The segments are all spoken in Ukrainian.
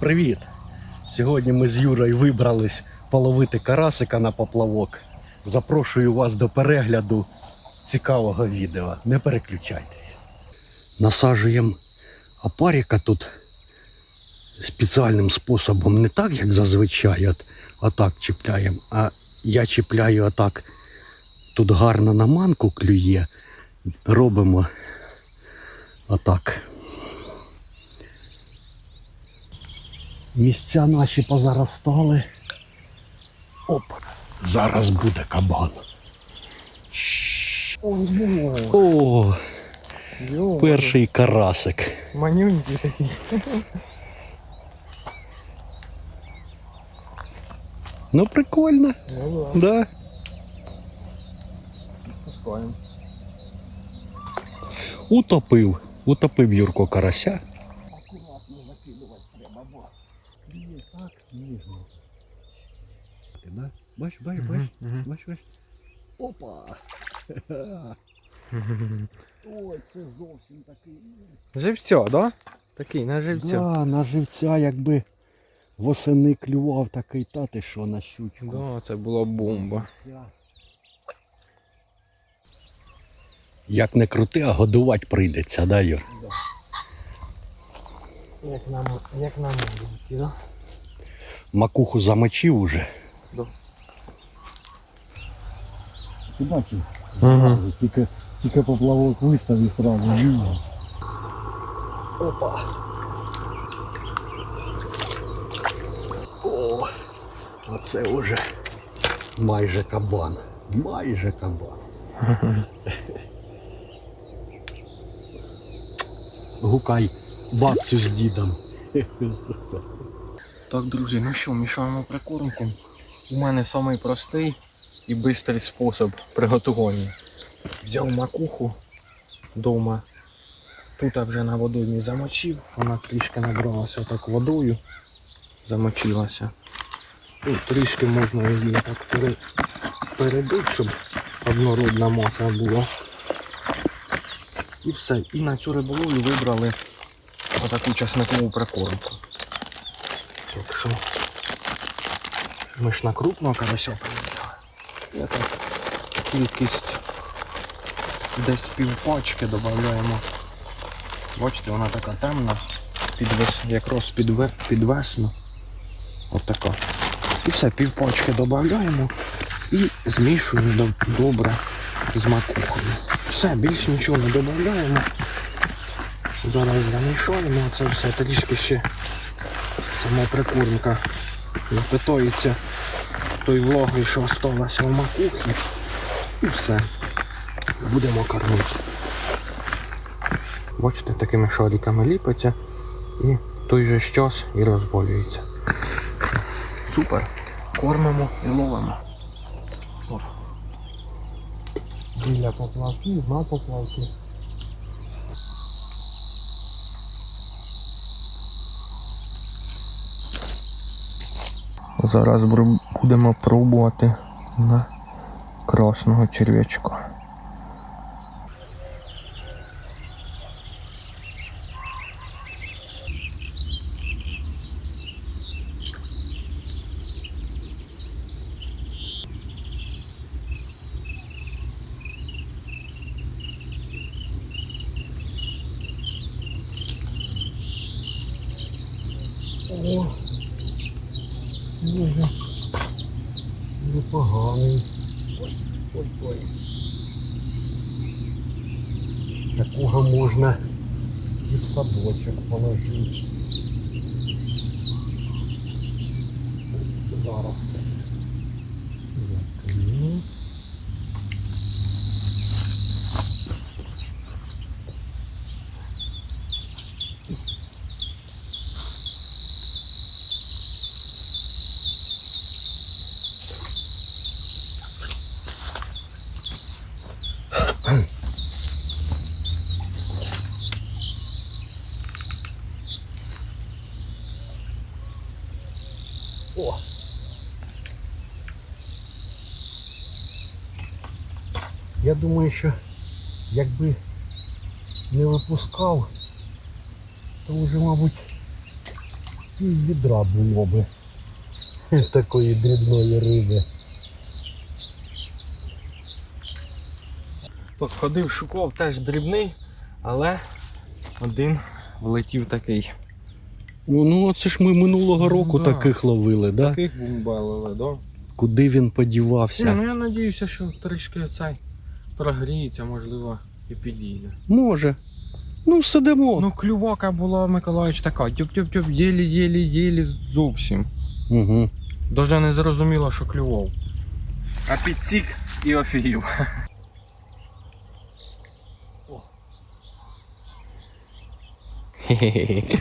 Привіт! Сьогодні ми з Юрою вибрались половити карасика на поплавок. Запрошую вас до перегляду цікавого відео. Не переключайтесь. Насаджуємо опаріка тут спеціальним способом, не так, як зазвичай, от, отак чіпляємо, а я чіпляю отак. Тут гарно на манку клює. Робимо отак. Місця наші позаростали. Оп. Зараз буде кабан. О, перший карасик. манюнький такий. Ну прикольно, Ну да, да? пускаємо. Утопив. Утопив Юрко карася. Так ніжно. Бач, бач, бач, бач, бач. Опа! Ой, це зовсім такий. Живця, да? Такий, на живця. Да, на живця, якби восени клював такий, та ти що на щучку. Да, це була бомба. Як не крути, а годувати прийдеться, да, Юр? Як на, як на маленький, да? Макуху замочив уже. Да. Ти бачив? Ага. Зразу, тільки, тільки поплавок виставив сразу. Опа. О, оце вже майже кабан. Майже кабан. Гукай бабцю з дідом. Так, друзі, ну що, мішаємо прикормку. У мене самий простий і швидкий спосіб приготування. Взяв макуху вдома. Тут я вже на водоймі замочив, вона трішки набралася так водою, замочилася. Тут трішки можна її так перебити, щоб однородна маса була. І все. І на цю риболовлю вибрали отаку часникову прикормку. Так що ми ж на крупного карася приїхали. Я так кількість десь півпачки додаємо. Бачите, вона така темна, під вес... якраз під, ве... От така. І все, півпачки додаємо і змішуємо до- добре з макухою. Все, більш нічого не додаємо. Зараз замішаємо це все трішки ще сама прикормка напитається той влагою, що осталося в макухі. І все. Будемо кормити. Бачите, такими шариками ліпиться і той же час і розвалюється. Супер. Кормимо і ловимо. Біля поплавків, на поплавки. Зараз будемо пробувати на красного черв'ячка. О, дуже непоганий. Ой, ой, ой. Такого можна і в садочок положити. Зараз. Закину. О! Я думаю, що якби не випускав, то вже, мабуть, пів відра було би такої дрібної риби. Так, ходив, шукав теж дрібний, але один влетів такий. Ну, ну це ж ми минулого року Ну, да. таких ловили, да? Таких бумбалили, да? Куди він подівався? ну я надіюся, що трішки цей прогріється, можливо, і підійде. Може. Ну, сидимо. Ну, клювака була, Миколаївич, така, тюп-тюп-тюп, єлі-єлі-єлі зовсім. Угу. Даже не зрозуміло, що клював. А підсік і офігів.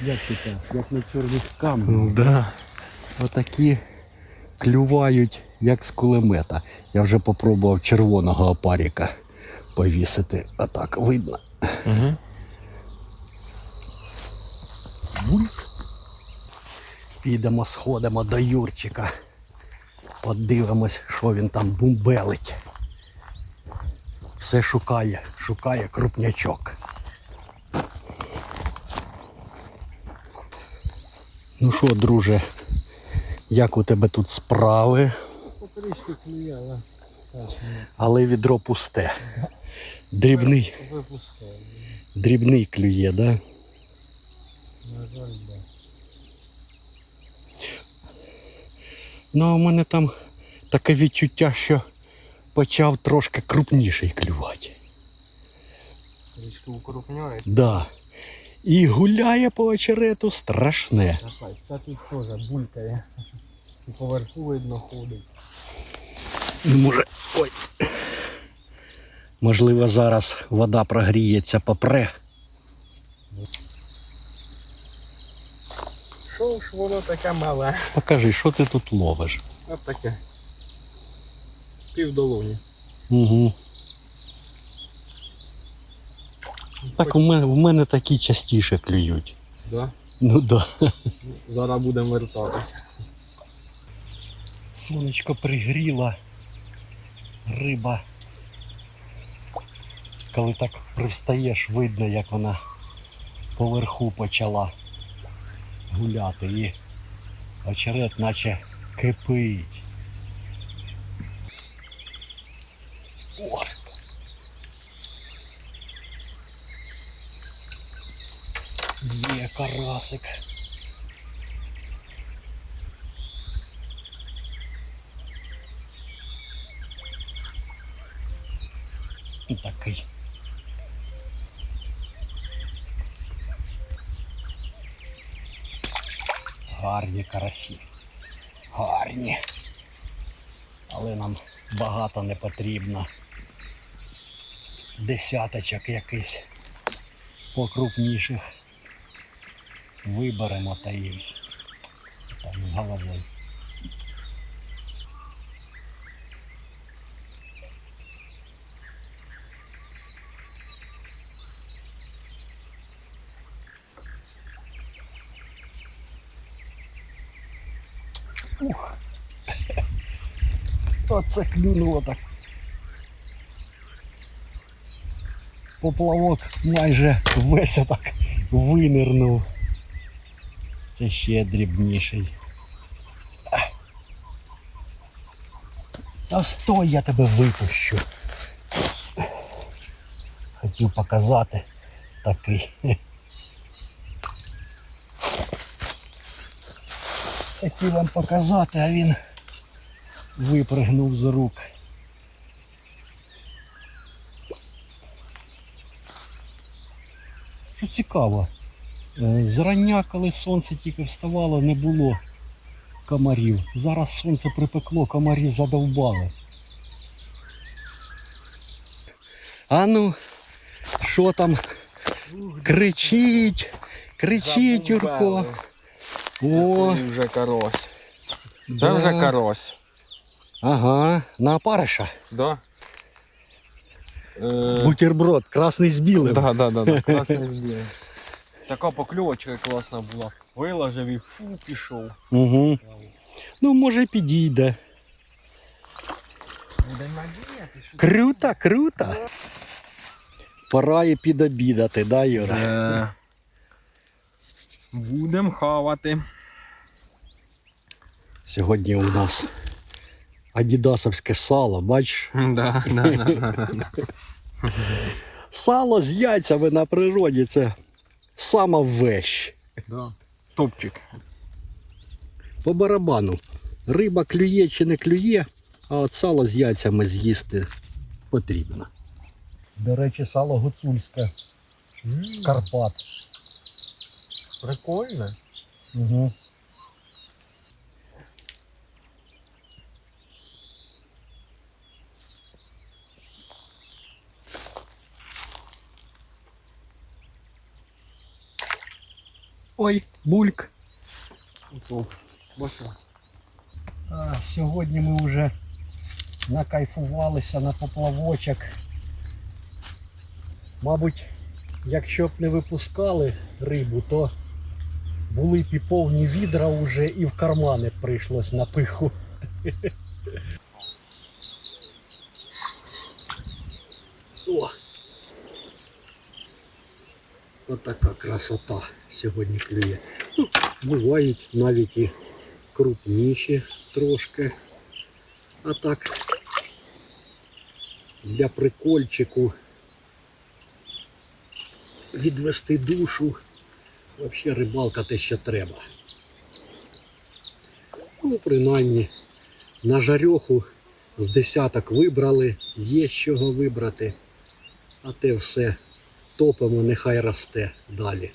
Як ти так? Як на чорних каменях. Ну да. Отакі клювають, як з кулемета. Я вже попробував червоного опаріка повісити. А так видно. Угу. Підемо, сходимо до Юрчика. Подивимось, що він там бумбелить. Все шукає, шукає крупнячок. Ну що, друже, як у тебе тут справи? Трішки клює, але Але відро пусте. Дрібний, випускає. дрібний клює, да? На жаль, да. Ну, а у мене там таке відчуття, що почав трошки крупніший клювати. Трішки укрупняє. Да. І гуляє по очерету страшне. Та тут теж булькає. І поверху видно ходить. Ну, Може, ой. Можливо, зараз вода прогріється, попре. Що ж воно таке мале? Покажи, що ти тут ловиш. От таке. Півдолоні. Угу. Так у мене, в мене такі частіше клюють. Да? Ну да. Зараз будемо вертатися. Сонечко пригріло. Риба. Коли так пристаєш, видно, як вона поверху почала гуляти і очерет наче кипить. О! Є карасик. Такий. Гарні карасі. Гарні. Але нам багато не потрібно. Десяточок якийсь покрупніших. Виберемо та їх. там головою. Оце клюнуло так. Поплавок майже весь так винирнув. Це ще дрібніший. Та стой, я тебе випущу. Хотів показати такий. Хотів вам показати, а він випригнув з рук. Що цікаво, е, зрання, коли сонце тільки вставало, не було комарів. Зараз сонце припекло, комарі задовбали. А ну, що там? Кричить, кричить, Юрко. О, Це вже карось. Це вже карось. Ага, на опариша. Да? Е, Бутерброд, красний з білим. Да, да, да, да. Класний збір. Така покльовочка класна була. Виложив і фу, пішов. Угу. Ну, може, підійде. Круто, круто. Пора і підобідати, да, Юра? Е, Будем хавати. Сьогодні у нас адідасовське сало, бачиш? Да, да, да, да, да. Сало з яйцями на природі це сама вещь. да. Топчик. По барабану. Риба клює чи не клює, а от сало з яйцями з'їсти потрібно. До речі, сало гуцульське з Карпат. Прикольно. Угу. Ой, бульк. А, сьогодні ми вже накайфувалися на поплавочок. Мабуть, якщо б не випускали рибу, то були б і повні відра вже і в кармани прийшлось на пиху. О! Отака красота сьогодні клює. Ну, бувають навіть і крупніші трошки. А так для прикольчику відвести душу. Взагалі рибалка те, що треба. Ну, принаймні, на жарьоху з десяток вибрали, є з чого вибрати, а те все топимо, нехай росте далі.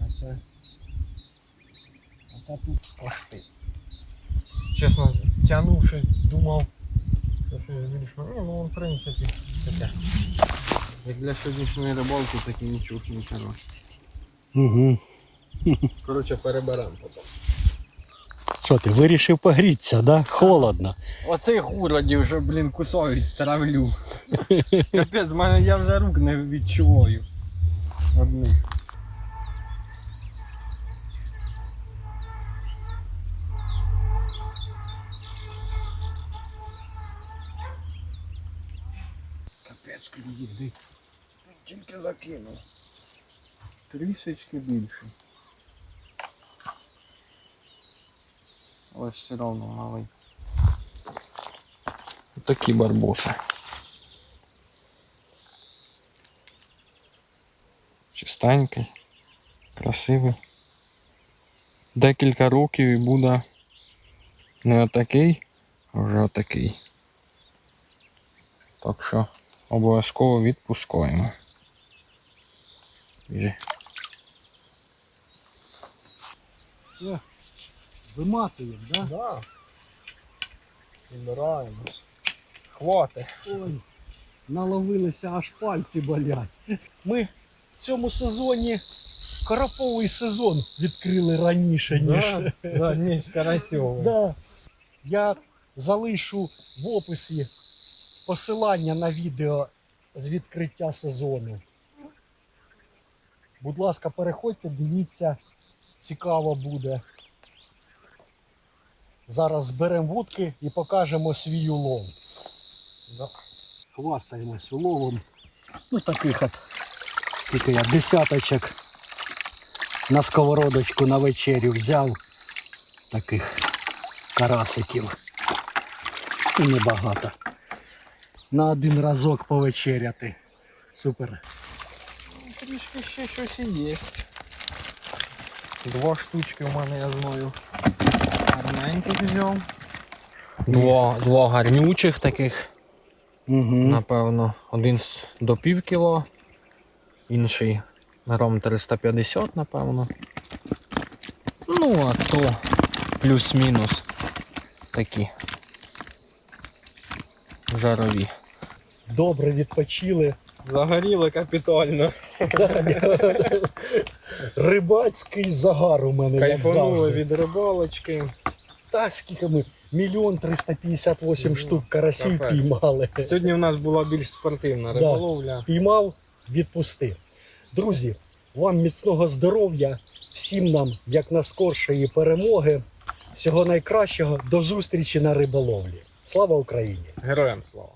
А це. А це тут пошти. Чесно, тягнувши, думав, що щось більш. Ні, ну в принципі таке. Як для сьогоднішньої рибалки такі нічого не хороші. Угу. Коротше, переберемо потім. Що ти вирішив погрітися, да? Холодно. Оцей городі вже, блін, кусають травлю. Капець, мене я вже рук не відчуваю. Одних. Капець, кредит. Тільки закинув. Трішечки більше. Але все одно малий. Такі барбоси. Чистенький, красивий. Декілька років і буде не отакий, а вже отакий. Так що обов'язково відпускаємо. Біжи. Все, виматуємо, да? Да. Підбираємось. Хвати. Ой, наловилися, аж пальці болять. Ми в цьому сезоні караповий сезон відкрили раніше, ніж. Да, да, ніж карасьовий. Да. Я залишу в описі посилання на відео з відкриття сезону. Будь ласка, переходьте, дивіться, цікаво буде. Зараз зберемо вудки і покажемо свій улов. Да. Хвастаємось уловом. Ну таких от, скільки я десяточок на сковородочку на вечерю взяв. Таких карасиків. І небагато. На один разок повечеряти. Супер. Трішки ще щось і є. Два штучки у мене, я знаю. Гарненьких взяв. Два, два гарнючих таких, Угу. напевно. Один до пів кіло, інший грам 350, напевно. Ну, а то плюс-мінус такі. Жарові. Добре відпочили. Загоріло капітально. Рибацький загар у мене. як Кайфанули завжди. від рибалочки. Та скільки ми? Мільйон 358 Ну, штук карасів капець. піймали. Сьогодні у нас була більш спортивна Да. риболовля. Піймав, відпустив. Друзі, вам міцного здоров'я, всім нам як якнаскоршої перемоги. Всього найкращого. До зустрічі на риболовлі. Слава Україні! Героям слава!